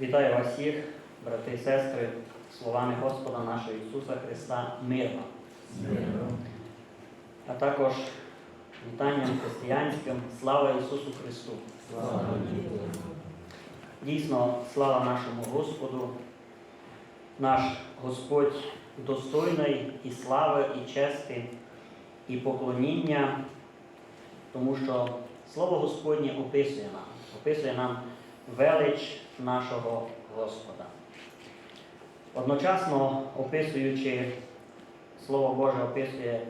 Вітаю вас всіх, брати і сестри, словами Господа нашого Ісуса Христа мирно. А також вітанням християнським слава Ісусу Христу. Дійсно, слава нашому Господу, наш Господь достойний і слави, і чести, і поклоніння, тому що Слово Господнє описує нам, описує нам велич нашого Господа. Одночасно описуючи, Слово Боже описує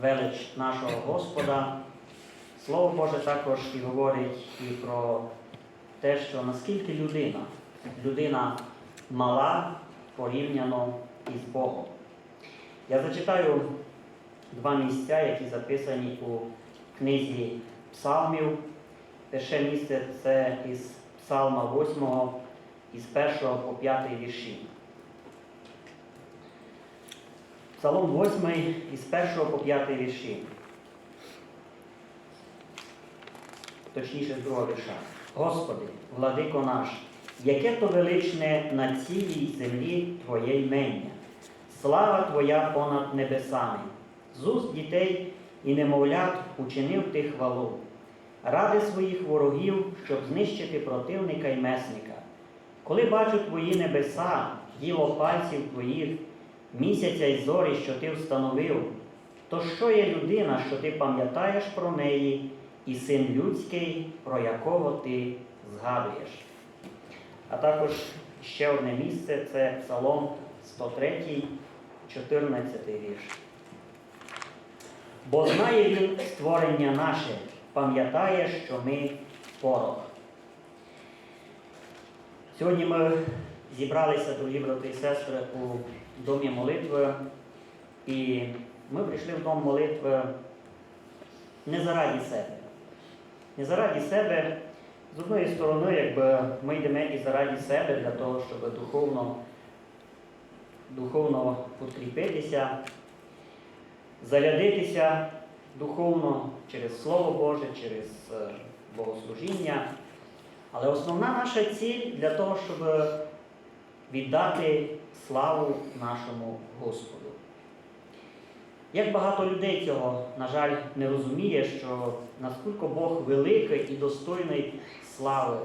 велич нашого Господа, Слово Боже також і говорить і про те, що наскільки людина, людина мала порівняно із Богом. Я зачитаю два місця, які записані у книзі Псалмів. Перше місце це із Псалма 8, із 1 по 5 вірші. Псалом 8 із 1 по 5 вірші. Точніше, з другого вірша. Господи, владико наш, яке то величне на цілій землі Твоє ймення, слава Твоя понад небесами, з уст дітей і немовлят учинив ти хвалу, ради своїх ворогів, щоб знищити противника й месника. Коли бачу Твої небеса, діло пальців Твоїх, місяця й зорі, що Ти встановив, то що є людина, що ти пам'ятаєш про неї, і син людський, про якого ти згадуєш? А також ще одне місце це Псалом 103, 14 вірш. Бо знає він створення наше, пам'ятає, що ми порох. Сьогодні ми зібралися, дорогі брати і сестри, у домі молитви, і ми прийшли в дом молитви не заради себе. Не заради себе, з одної сторони, якби ми йдемо і заради себе для того, щоб духовно, духовно підкріпитися, зарядитися духовно через Слово Боже, через е, богослужіння. Але основна наша ціль для того, щоб віддати славу нашому Господу. Як багато людей цього, на жаль, не розуміє, що наскільки Бог великий і достойний слави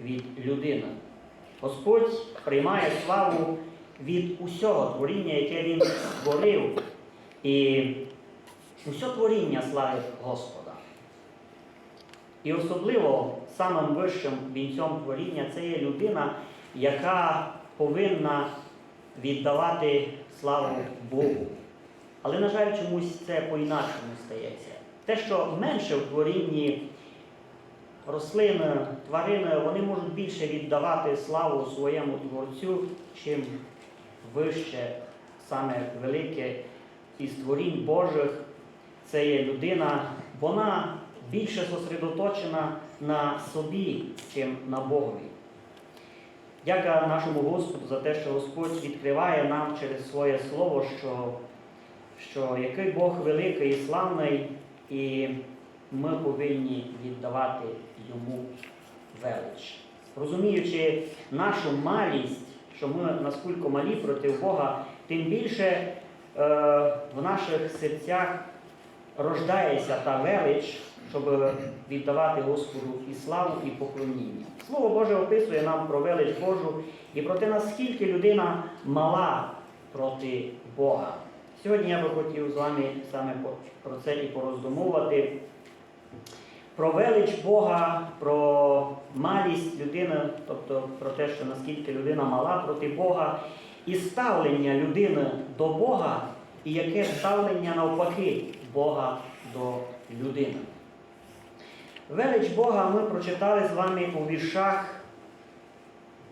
від людини. Господь приймає славу від усього творіння, яке Він створив. І усе творіння славить Господа. І особливо самим вищим вінцем творіння це є людина, яка повинна віддавати славу Богу. Але, на жаль, чомусь це по-інакшому стається. Те, що менше в творінні рослини, тварини, вони можуть більше віддавати славу своєму творцю, чим вище, саме велике із творінь Божих, це є людина, вона більше зосередоточена на собі, чим на Богові. Дяка нашому Господу за те, що Господь відкриває нам через своє Слово, що, що який Бог великий і славний, і ми повинні віддавати Йому велич. Розуміючи нашу малість, що ми наскільки малі проти Бога, тим більше е, в наших серцях рождається та велич, щоб віддавати Господу і славу, і поклоніння. Слово Боже описує нам про велич Божу і про те, наскільки людина мала проти Бога. Сьогодні я би хотів з вами саме про це і пороздумувати. Про велич Бога, про малість людини, тобто про те, що наскільки людина мала проти Бога, і ставлення людини до Бога, і яке ставлення навпаки Бога до людини. Велич Бога ми прочитали з вами у віршах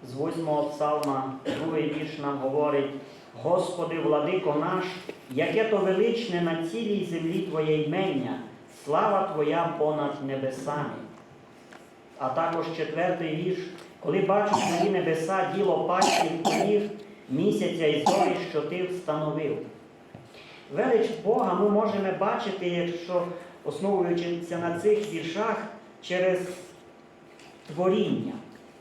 з 8 псалма, другий вірш нам говорить, Господи, владико наш, яке то величне на цілій землі Твоє ймення, слава Твоя понад небесами. А також четвертий вірш, коли бачу твої небеса, діло пальців твоїх, місяця і зорі, що ти встановив. Велич Бога ми можемо бачити, якщо основуючися на цих віршах через творіння.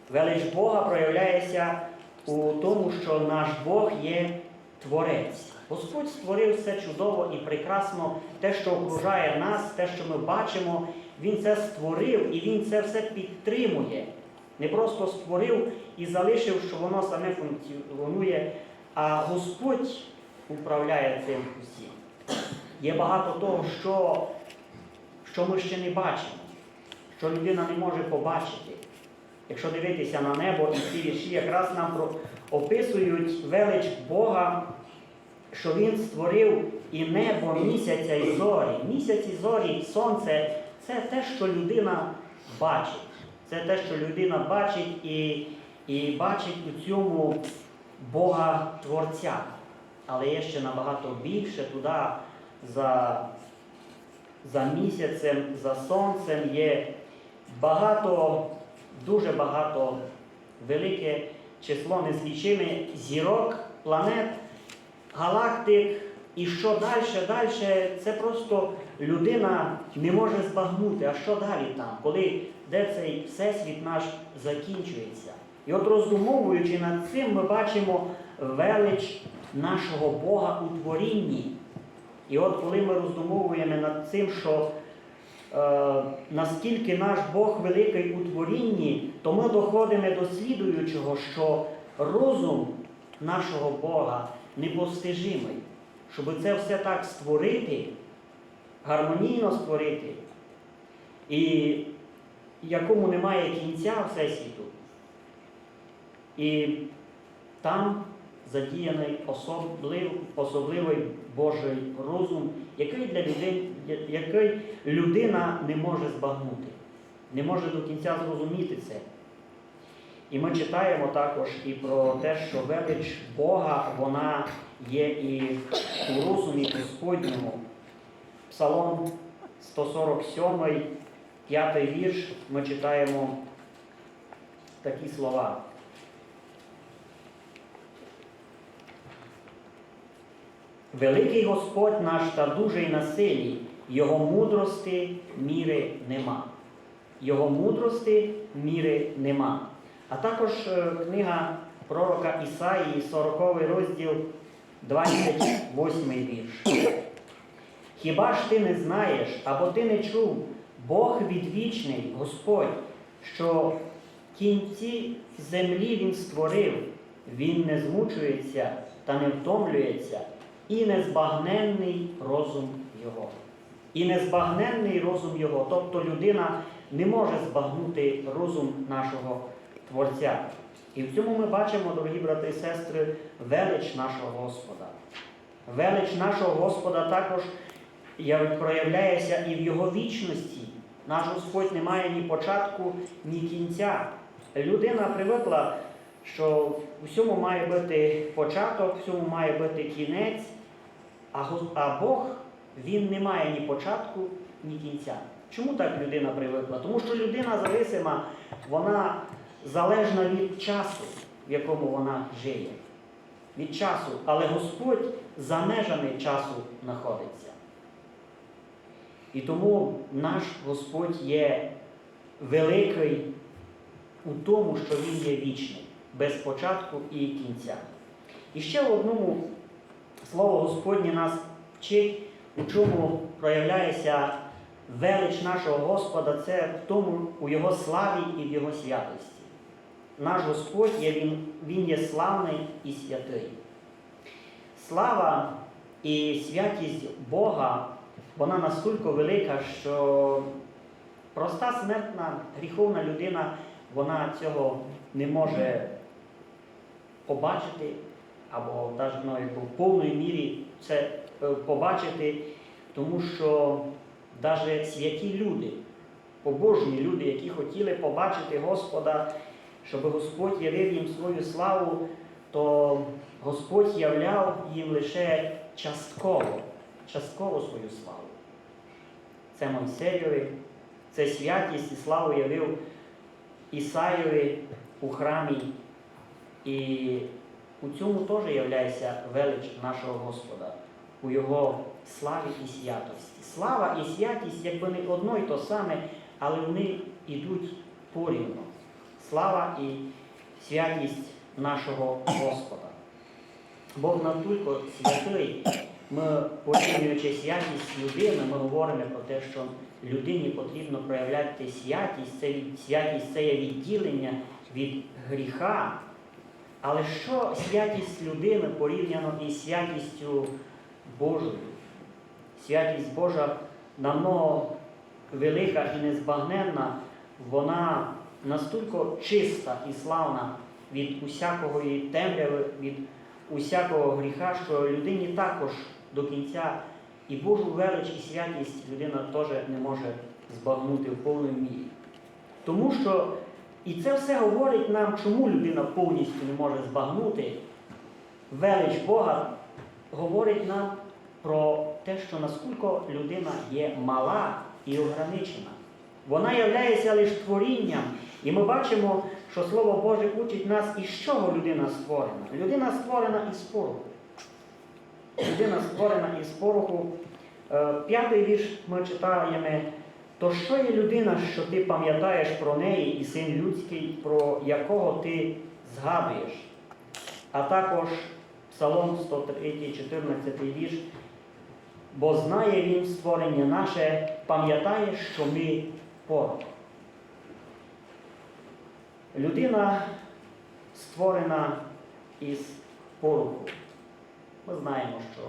Велич Бога проявляється у тому, що наш Бог є Творець. Господь створив все чудово і прекрасно, те, що окружає нас, те, що ми бачимо, Він це створив і Він це все підтримує. Не просто створив і залишив, що воно саме функціонує, а Господь управляє цим усім. Є багато того, що, що ми ще не бачимо, що людина не може побачити. Якщо дивитися на небо, і ці вірші якраз нам описують велич Бога, що Він створив і небо, місяця і зорі. Місяць і зорі, сонце це те, що людина бачить. Це те, що людина бачить і, і бачить у цьому Бога Творця. Але є ще набагато більше туди за, за місяцем, за сонцем є багато, дуже багато, велике число незлічиме зірок, планет, галактик. І що далі, далі, це просто людина не може збагнути, а що далі там, коли де цей всесвіт наш закінчується. І от роздумовуючи над цим, ми бачимо велич нашого Бога у творінні. І от коли ми роздумовуємо над цим, що е, наскільки наш Бог великий у творінні, то ми доходимо до слідуючого, що розум нашого Бога непостижимий. Щоб це все так створити, гармонійно створити, і якому немає кінця Всесвіту. І там задіяний особлив, особливий Божий розум, який для людей, який людина не може збагнути, не може до кінця зрозуміти це. І ми читаємо також і про те, що велич Бога, вона є і у розумі Господньому. Псалом 147, 5 вірш, ми читаємо такі слова. Великий Господь наш та дужий на силі, Його мудрости міри нема. Його мудрости міри нема. А також е, книга пророка Ісаїї, 40 розділ, 28 вірш. Хіба ж ти не знаєш, або ти не чув, Бог відвічний, Господь, що кінці землі Він створив, Він не змучується та не втомлюється, і незбагненний розум Його. І незбагненний розум Його, тобто людина не може збагнути розум нашого Творця. І в цьому ми бачимо, дорогі брати і сестри, велич нашого Господа. Велич нашого Господа також проявляється і в Його вічності. Наш Господь не має ні початку, ні кінця. Людина привикла, що всьому має бути початок, всьому має бути кінець, а Бог Він не має ні початку, ні кінця. Чому так людина привикла? Тому що людина зависима, вона залежна від часу, в якому вона жиє. Від часу. Але Господь за межами часу знаходиться. І тому наш Господь є великий у тому, що Він є вічний, без початку і кінця. І ще в одному слово Господнє нас вчить, у чому проявляється велич нашого Господа, це в тому, у Його славі і в Його святості. Наш Господь є, Він, він є славний і святий. Слава і святість Бога, вона настільки велика, що проста смертна гріховна людина, вона цього не може побачити, або навіть ну, в повній мірі це е, побачити, тому що навіть святі люди, побожні люди, які хотіли побачити Господа, щоб Господь явив їм свою славу, то Господь являв їм лише частково, частково свою славу. Це Мойсеєві, це святість і славу явив Ісаєві у храмі. І у цьому теж являється велич нашого Господа, у Його славі і святості. Слава і святість, якби не одно й то саме, але вони йдуть порівно. слава і святість нашого Господа. Бог настільки святий, ми порівнюючи святість людини, ми говоримо про те, що людині потрібно проявляти святість, це святість це є відділення від гріха. Але що святість людини порівняно із святістю Божою? Святість Божа намного велика і незбагненна, вона настільки чиста і славна від усякої темряви, від усякого гріха, що людині також до кінця і Божу велич і святість людина теж не може збагнути в повній мірі. Тому що і це все говорить нам, чому людина повністю не може збагнути. Велич Бога говорить нам про те, що наскільки людина є мала і ограничена. Вона являється лише творінням. І ми бачимо, що Слово Боже учить нас, із чого людина створена. Людина створена із пороху. Людина створена із пороху. Е, П'ятий вірш ми читаємо. То що є людина, що ти пам'ятаєш про неї і син людський, про якого ти згадуєш? А також Псалом 103, 14 вірш. Бо знає він створення наше, пам'ятає, що ми порох. Людина створена із пороху. Ми знаємо, що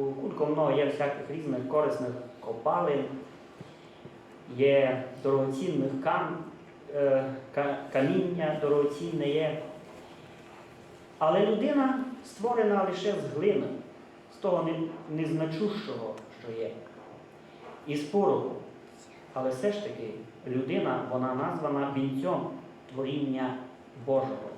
у кулько много є всяких різних корисних копалин, є дорогоцінних кам, е, каміння дорогоцінне є. Але людина створена лише з глини, з того не- незначущого, що є, із пороху. Але все ж таки людина, вона названа вінцем творіння Божого.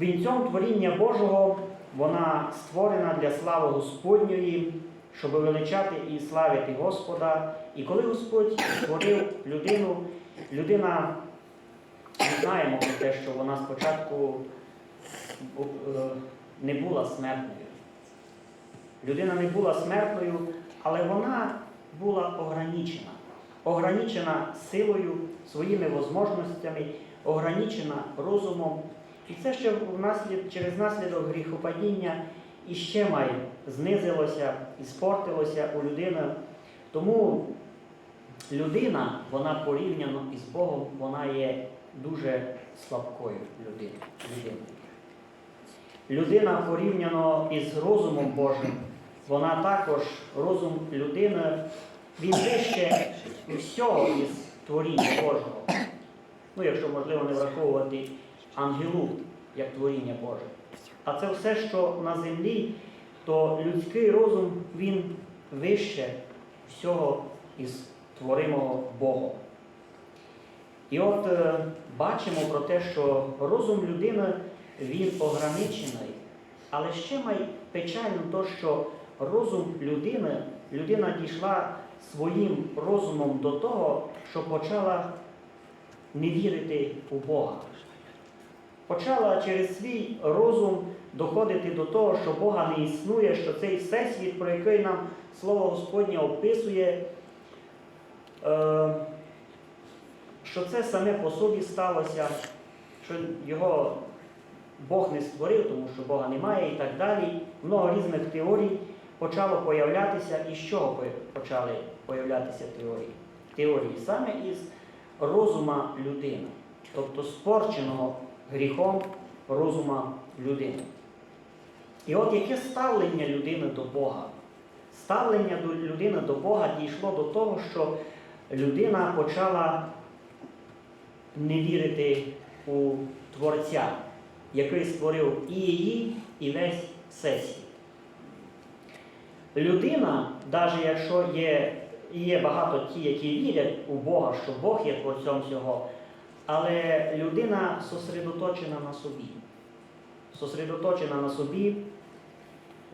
Вінцем творіння Божого вона створена для слави Господньої, щоб величати і славити Господа. І коли Господь створив людину, людина, ми знаємо про те, що вона спочатку е, не була смертною. Людина не була смертною, але вона була ограничена. Ограничена силою, своїми можливостями, ограничена розумом. І це ще через наслідок гріхопадіння іще має знизилося і спортилося у людини. Тому людина, вона порівняно із Богом, вона є дуже слабкою людиною. Людина порівняно із розумом Божим, вона також розум людини, він вище всього із творіння Божого. Ну, якщо можливо не враховувати ангелу як творіння Боже. А це все, що на землі, то людський розум, він вище всього із творимого Богом. І от е, бачимо про те, що розум людини він ограничений, але ще май печально то, що розум людини, людина дійшла своїм розумом до того, що почала не вірити у Бога. Почала через свій розум доходити до того, що Бога не існує, що цей всесвіт, про який нам Слово Господнє описує, е, що це саме по собі сталося, що його Бог не створив, тому що Бога немає і так далі. Много різних теорій почало появлятися. І з чого почали появлятися теорії? Теорії саме із розума людини, тобто спорченого гріхом розума людини. І от яке ставлення людини до Бога? Ставлення до людини до Бога дійшло до того, що людина почала не вірити у Творця, який створив і її, і весь всесвіт. Людина, навіть якщо є, є багато ті, які вірять у Бога, що Бог є творцем всього, але людина сосредоточена на собі. Сосредоточена на собі,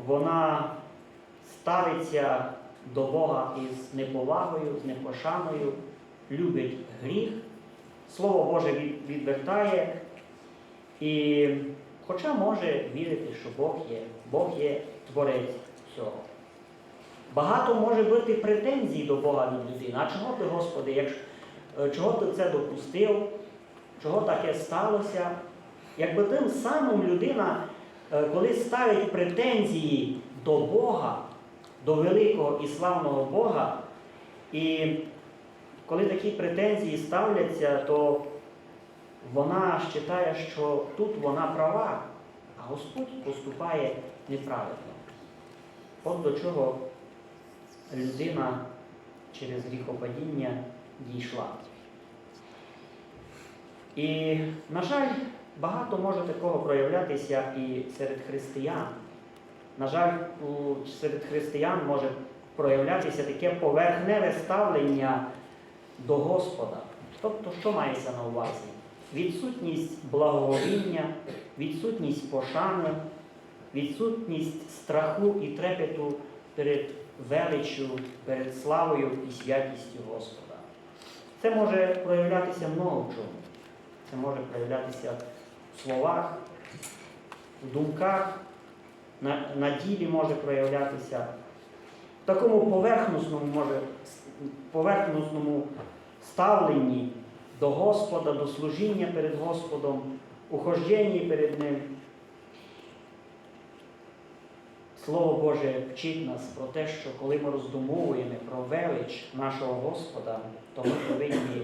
вона ставиться до Бога із неповагою, з непошаною, любить гріх, Слово Боже відвертає, і хоча може вірити, що Бог є, Бог є творець всього. Багато може бути претензій до Бога від людини. А чого ти, Господи, якщо е, чого ти це допустив, чого таке сталося. Якби тим самим людина, е, коли ставить претензії до Бога, до великого і славного Бога, і коли такі претензії ставляться, то вона вважає, що тут вона права, а Господь поступає неправильно. От до чого людина через гріхопадіння дійшла. І, на жаль, багато може такого проявлятися і серед християн. На жаль, серед християн може проявлятися таке поверхневе ставлення до Господа. Тобто, що мається на увазі? Відсутність благоговіння, відсутність пошани, відсутність страху і трепету перед величчю, перед славою і святістю Господа. Це може проявлятися много чому. Це може проявлятися в словах, в думках, на, на ділі може проявлятися. В такому поверхносному, може, поверхносному ставленні до Господа, до служіння перед Господом, ухожденні перед Ним. Слово Боже вчить нас про те, що коли ми роздумовуємо про велич нашого Господа, то ми повинні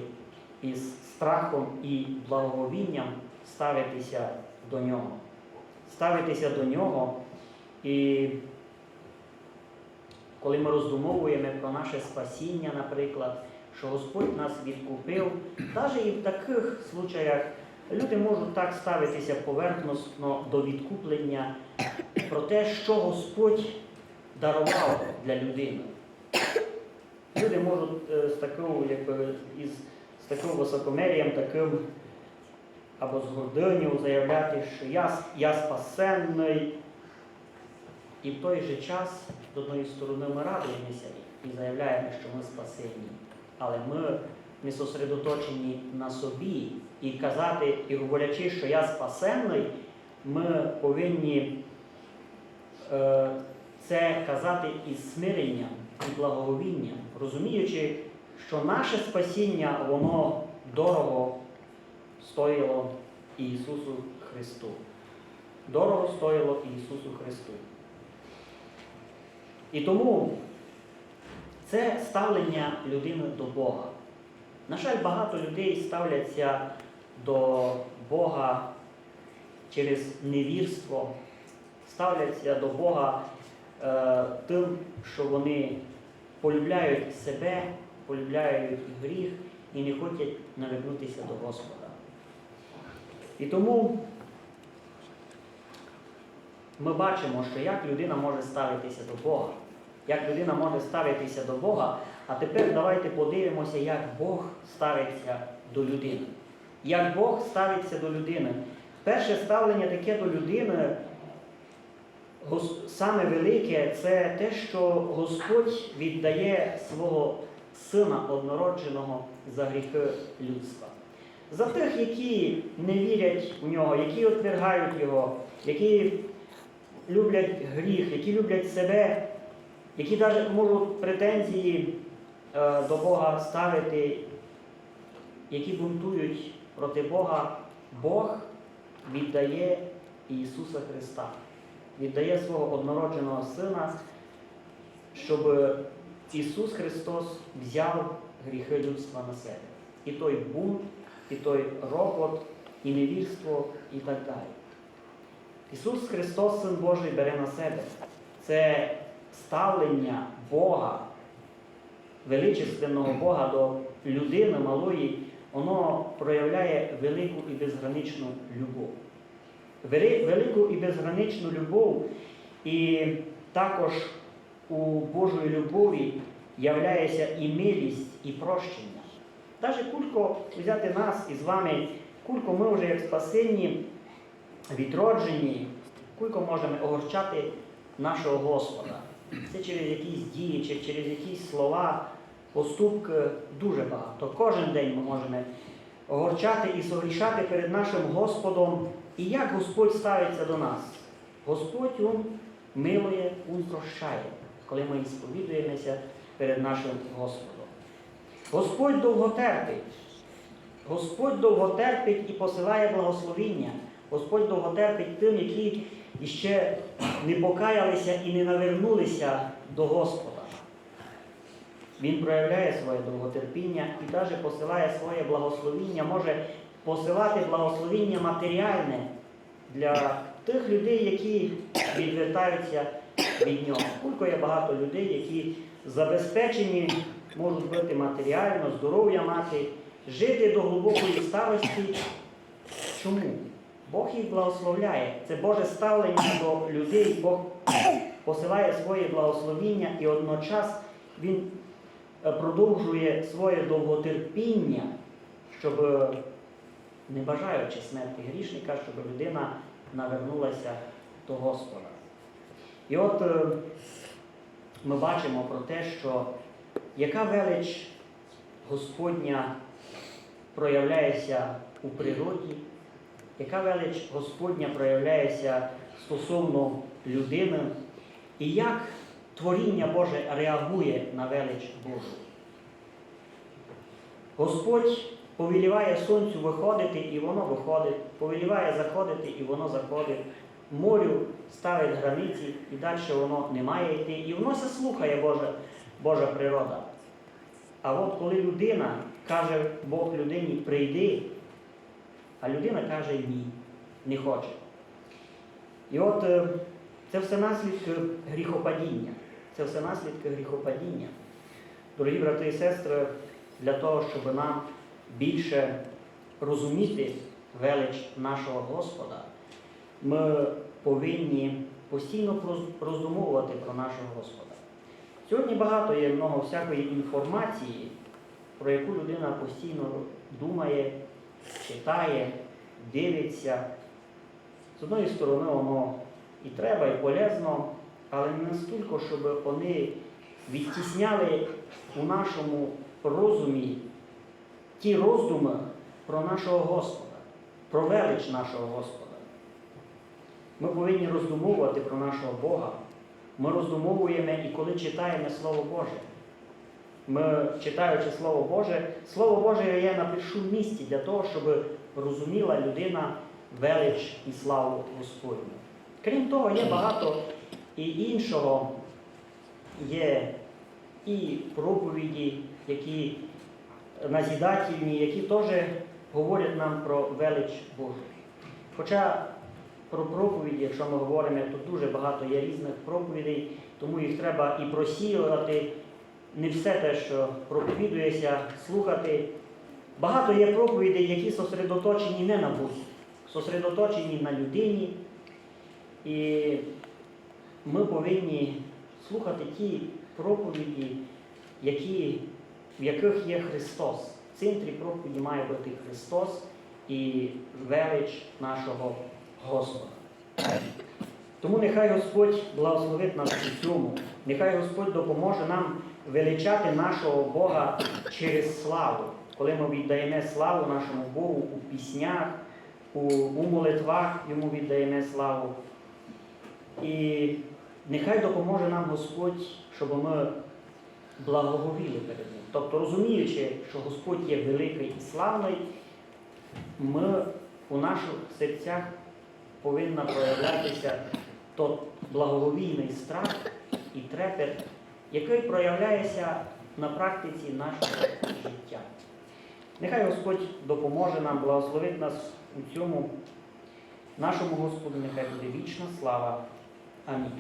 із страхом і благовінням ставитися до нього. Ставитися до нього. І коли ми роздумовуємо про наше спасіння, наприклад, що Господь нас відкупив, навіть і в таких случаях люди можуть так ставитися поверхносно до відкуплення про те, що Господь дарував для людини. Люди можуть е, з такою, якби, із, з таким високомерієм, таким або з гординю заявляти, що я, я спасенний. І в той же час, з одної сторони, ми радуємося і заявляємо, що ми спасені. Але ми не сосредоточені на собі і казати, і говорячи, що я спасенний, ми повинні е, це казати із смиренням і благоговінням, розуміючи, що наше спасіння, воно дорого стоїло Ісусу Христу. Дорого стоїло Ісусу Христу. І тому це ставлення людини до Бога. На жаль, багато людей ставляться до Бога через невірство, ставляться до Бога е, тим, що вони полюбляють себе, полюбляють гріх і не хочуть навернутися до Господа. І тому ми бачимо, що як людина може ставитися до Бога, як людина може ставитися до Бога, а тепер давайте подивимося, як Бог ставиться до людини. Як Бог ставиться до людини. Перше ставлення таке до людини, саме велике, це те, що Господь віддає свого Сина однородженого за гріхи людства. За тих, які не вірять у нього, які отвергають його, які люблять гріх, які люблять себе, які навіть можуть претензії е, до Бога ставити, які бунтують проти Бога, Бог віддає Ісуса Христа, віддає свого однородженого Сина, щоб Ісус Христос взяв гріхи людства на себе. І той бунт, і той ропот, і невірство, і так далі. Ісус Христос, Син Божий, бере на себе. Це ставлення Бога, величественного Бога до людини малої, воно проявляє велику і безграничну любов. Велику і безграничну любов, і також у Божої любові являється і милість, і прощення. Навіть кулько взяти нас із вами, кулько ми вже як спасенні, відроджені, кулько можемо огорчати нашого Господа. Це через якісь дії, чи через якісь слова, поступки дуже багато. Кожен день ми можемо огорчати і согрішати перед нашим Господом. І як Господь ставиться до нас? Господь Він милує, Він прощає, коли ми сповідуємося перед нашим Господом. Господь довготерпить. Господь довго терпить і посилає благословіння. Господь довго терпить тим, які іще не покаялися і не навернулися до Господа. Він проявляє своє довготерпіння і навіть посилає своє благословіння, може посилати благословіння матеріальне для тих людей, які відвертаються від нього. Кілько є багато людей, які забезпечені можуть бути матеріально, здоров'я мати, жити до глибокої старості. Чому? Бог їх благословляє. Це Боже ставлення до людей. Бог посилає своє благословіння і одночас Він е, продовжує своє довготерпіння, щоб, е, не бажаючи смерті грішника, щоб людина навернулася до Господа. І от е, ми бачимо про те, що яка велич Господня проявляється у природі, яка велич Господня проявляється стосовно людини, і як творіння Боже реагує на велич Божу. Господь повеліває сонцю виходити, і воно виходить, повеліває заходити, і воно заходить. Морю ставить границі, і далі воно не має йти. І воно все слухає Божа, Божа природа. А от коли людина каже Бог людині прийди, а людина каже ні, не хоче. І от е, це все наслідки гріхопадіння. Це все наслідки гріхопадіння. Дорогі брати і сестри, для того, щоб нам більше розуміти велич нашого Господа, ми повинні постійно роздумовувати про нашого Господа. Сьогодні багато є много всякої інформації, про яку людина постійно думає, читає, дивиться. З одної сторони, воно і треба, і полезно, але не настільки, щоб вони відтісняли у нашому розумі ті роздуми про нашого Господа, про велич нашого Господа. Ми повинні роздумовувати про нашого Бога. Ми роздумовуємо і коли читаємо Слово Боже. Ми, читаючи Слово Боже, Слово Боже є на першому місці для того, щоб розуміла людина велич і славу Господню. Крім того, є багато і іншого, є і проповіді, які назідательні, які теж говорять нам про велич Божу. Хоча про проповіді, якщо ми говоримо, то дуже багато є різних проповідей, тому їх треба і просіювати. Не все те, що проповідується, слухати. Багато є проповідей, які сосредоточені не на Бозі, сосредоточені на людині. І ми повинні слухати ті проповіді, які, в яких є Христос. В центрі проповіді має бути Христос і велич нашого Господа. Тому нехай Господь благословить нас у цьому, нехай Господь допоможе нам величати нашого Бога через славу, коли ми віддаємо славу нашому Богу у піснях, у, у молитвах йому віддаємо славу. І нехай допоможе нам Господь, щоб ми благоговіли перед Ним. Тобто, розуміючи, що Господь є великий і славний, ми у наших серцях повинна проявлятися тот благовійний страх і трепет, який проявляється на практиці нашого життя. Нехай Господь допоможе нам, благословить нас у цьому. Нашому Господу нехай буде вічна слава. Амінь.